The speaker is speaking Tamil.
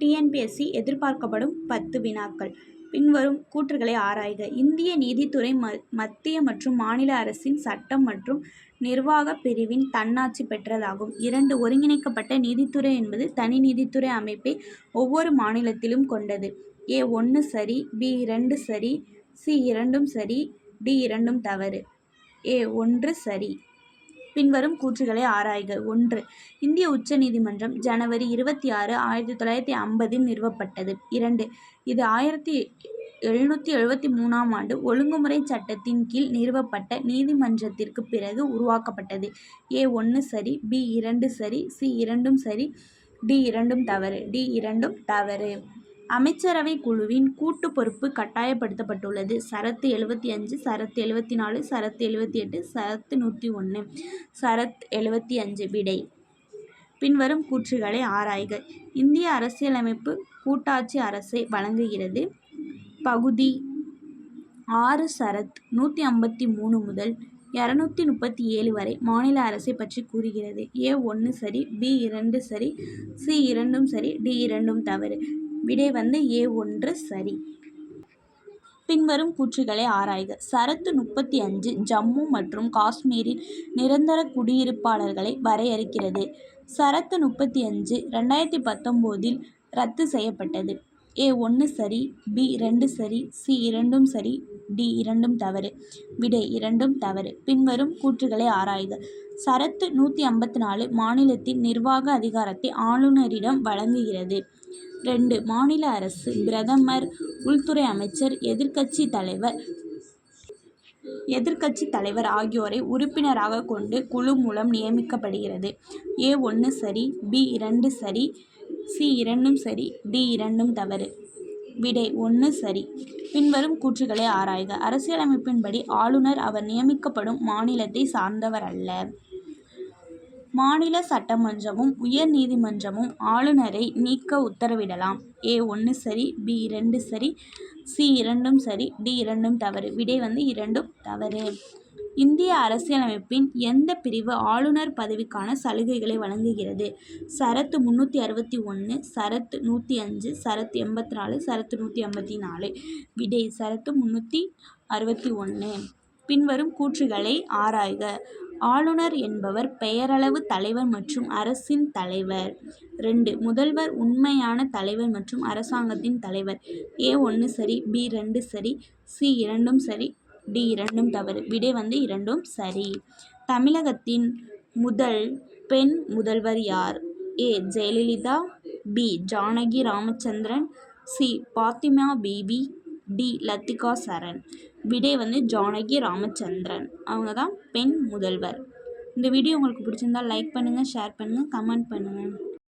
டிஎன்பிஎஸ்சி எதிர்பார்க்கப்படும் பத்து வினாக்கள். பின்வரும் கூற்றுகளை ஆராய்க. இந்திய நீதித்துறை ம மத்திய மற்றும் மாநில அரசின் சட்டம் மற்றும் நிர்வாக பிரிவின் தன்னாட்சி பெற்றதாகும். இரண்டு ஒருங்கிணைக்கப்பட்ட நீதித்துறை என்பது தனி நீதித்துறை அமைப்பை ஒவ்வொரு மாநிலத்திலும் கொண்டது. ஏ ஒன்று சரி பி இரண்டு சரி சி இரண்டும் சரி டி இரண்டும் தவறு. ஏ ஒன்று சரி. பின்வரும் கூற்றுகளை ஆராய்க. ஒன்று இந்திய உச்ச நீதிமன்றம் ஜனவரி இருபத்தி ஆறு ஆயிரத்தி தொள்ளாயிரத்தி ஐம்பதில் நிறுவப்பட்டது. இரண்டு இது ஆயிரத்தி எழுநூற்றி எழுபத்தி மூணாம் ஆண்டு ஒழுங்குமுறை சட்டத்தின் கீழ் நிறுவப்பட்ட நீதிமன்றத்திற்கு பிறகு உருவாக்கப்பட்டது. ஏ ஒன்று சரி பி இரண்டு சரி சி இரண்டும் சரி டி இரண்டும் தவறு டி இரண்டும் தவறு. அமைச்சரவை குழுவின் கூட்டு பொறுப்பு கட்டாயப்படுத்தப்பட்டுள்ளது. சரத்து எழுபத்தி அஞ்சு சரத்து எழுபத்தி நாலு சரத்து எழுபத்தி எட்டு சரத்து நூற்றி ஒன்று சரத் எழுபத்தி அஞ்சு விடை. பின்வரும் கூற்றுகளை ஆராய்க. இந்திய அரசியலமைப்பு கூட்டாட்சி அரசை வழங்குகிறது. பகுதி ஆறு சரத் நூற்றி ஐம்பத்தி மூணு முதல் இரநூத்தி முப்பத்தி ஏழு வரை மாநில அரசை பற்றி கூறுகிறது. ஏ ஒன்று சரி பி இரண்டு சரி சி இரண்டும் சரி டி இரண்டும் தவறு. விடை வந்து ஏ ஒன்று சரி. பின்வரும் கூற்றுகளை ஆராய்க. சரத்து முப்பத்தி அஞ்சு ஜம்மு மற்றும் காஷ்மீரில் நிரந்தர குடியிருப்பாளர்களை வரையறுக்கிறது. சரத்து முப்பத்தி அஞ்சு ரெண்டாயிரத்தி பத்தொம்போதில் ரத்து செய்யப்பட்டது. ஏ ஒன்று சரி பி ரெண்டு சரி சி இரண்டும் சரி டி இரண்டும் தவறு. விடை இரண்டும் தவறு. பின்வரும் கூற்றுகளை ஆராய்க. சரத்து நூற்றி ஐம்பத்தி நாலு மாநிலத்தின் நிர்வாக அதிகாரத்தை ஆளுநரிடம் வழங்குகிறது. ரெண்டு மாநில அரசு பிரதமர் உள்துறை அமைச்சர் எதிர்க்கட்சி தலைவர் எதிர்க்கட்சி தலைவர் ஆகியோரை உறுப்பினராக கொண்டு குழு மூலம் நியமிக்கப்படுகிறது. ஏ ஒன்று சரி பி இரண்டு சரி சி இரண்டும் சரி டி இரண்டும் தவறு. விடை ஒன்று சரி. பின்வரும் கூற்றுகளை ஆராய்க. அரசியலமைப்பின்படி ஆளுநர் அவர் நியமிக்கப்படும் மாநிலத்தை சார்ந்தவர் அல்ல. மாநில சட்டமன்றமும் உயர் நீதிமன்றமும் ஆளுநரை நீக்க உத்தரவிடலாம். ஏ ஒன்று சரி பி இரண்டு சரி சி இரண்டும் சரி டி இரண்டும் தவறு. விடை வந்து இரண்டும் தவறு. இந்திய அரசியலமைப்பின் எந்த பிரிவு ஆளுநர் பதவிக்கான சலுகைகளை வழங்குகிறது? சரத்து முந்நூற்றி அறுபத்தி ஒன்று சரத்து நூற்றி அஞ்சு சரத்து எண்பத்தி நாலு சரத்து நூற்றி ஐம்பத்தி நாலு விடை சரத்து முந்நூற்றி அறுபத்தி ஒன்று பின்வரும் கூற்றுகளை ஆராய்க. ஆளுநர் என்பவர் பெயரளவு தலைவர் மற்றும் அரசின் தலைவர். ரெண்டு முதல்வர் உண்மையான தலைவர் மற்றும் அரசாங்கத்தின் தலைவர். ஏ ஒன்று சரி பி ரெண்டு சரி சி இரண்டும் சரி டி இரண்டும் தவறு. விடை வந்து இரண்டும் சரி. தமிழகத்தின் முதல் பெண் முதல்வர் யார்? A. Jayalalithaa P. Janaki Ramachandran C. Fathima Beevi D. Lathika Saran. விடை வந்து ஜானகி ராமச்சந்திரன். அவங்க தான் பெண் முதல்வர். இந்த வீடியோ உங்களுக்கு பிடிச்சிருந்தா லைக் பண்ணுங்கள் ஷேர் பண்ணுங்கள் கமெண்ட் பண்ணுங்கள்